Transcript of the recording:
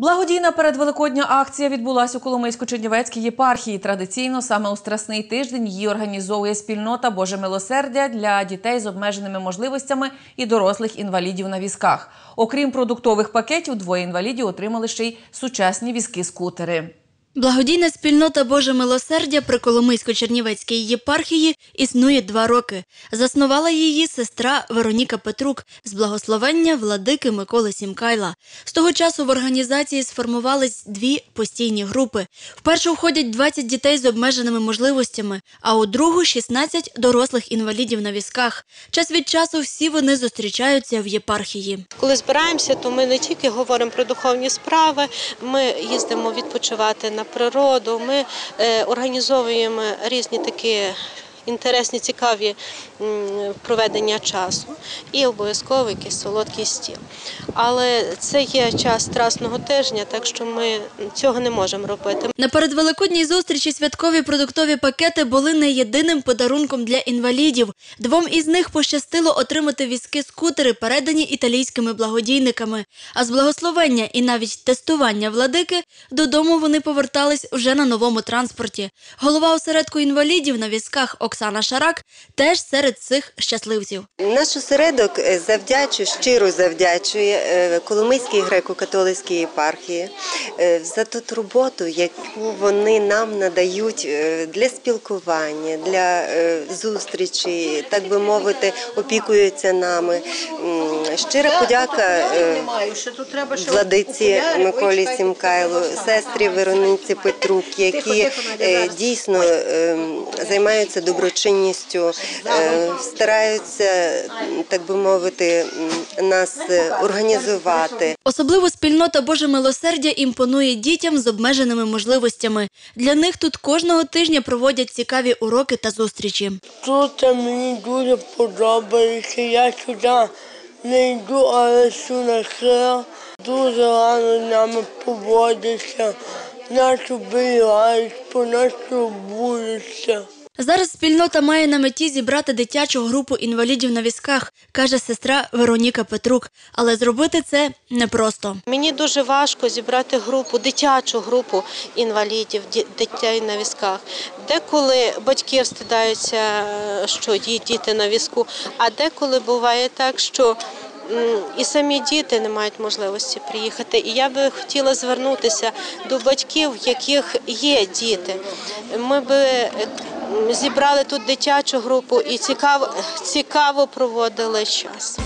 Благодійна передвеликодня акція відбулася у Коломийсько-Чернівецькій єпархії. Традиційно саме у Страсний тиждень її організовує спільнота Боже милосердя для дітей з обмеженими можливостями і дорослих інвалідів на візках. Окрім продуктових пакетів, двоє інвалідів отримали ще й сучасні візки-скутери. Благодійна спільнота Боже милосердя при Коломийсько-Чернівецькій єпархії існує два роки. Заснувала її сестра Вероніка Петрук з благословення владики Миколи Сімкайла. З того часу в організації сформувались дві постійні групи. В першу входять 20 дітей з обмеженими можливостями, а у другу 16 дорослих інвалідів на візках. Час від часу всі вони зустрічаються в єпархії. Коли збираємося, то ми не тільки говоримо про духовні справи, ми їздимо відпочивати на природу, ми е, організовуємо різні такі. Інтересні, цікаві проведення часу і обов'язково якийсь солодкий стіл. Але це є час страсного тижня, так що ми цього не можемо робити. На передвеликодній зустрічі святкові продуктові пакети були не єдиним подарунком для інвалідів. Двом із них пощастило отримати візки-скутери, передані італійськими благодійниками. А з благословення і навіть тестування владики додому вони повертались вже на новому транспорті. Голова осередку інвалідів на візках Оксана Шарак теж серед цих щасливців. Наш осередок е, завдячує, щиро завдячує е, Коломийській греко-католицькій єпархії е, за ту роботу, яку вони нам надають для спілкування, для зустрічі, так би мовити, опікуються нами. Щира подяка владиці Миколі Сімкайлу, сестрі Верониці Петрук, які дійсно е, займаються доброчинністю, е, стараються, так би мовити, нас е, організувати. Особливо спільнота Боже милосердя імпонує дітям з обмеженими можливостями. Для них тут кожного тижня проводять цікаві уроки та зустрічі. Тут мені дуже подобається. Я сюди не йду, але сюди храм. Дуже гарно з нами поводяться. Нас обирають, по нас турбуються. Зараз спільнота має на меті зібрати дитячу групу інвалідів на візках, каже сестра Вероніка Петрук. Але зробити це непросто. Мені дуже важко зібрати групу, дитячу групу інвалідів, дітей на візках. Деколи батьки встидаються, що є діти на візку, а деколи буває так, що і самі діти не мають можливості приїхати. І я би хотіла звернутися до батьків, в яких є діти. Ми би е, зібрали тут дитячу групу і цікаво, цікаво проводили час.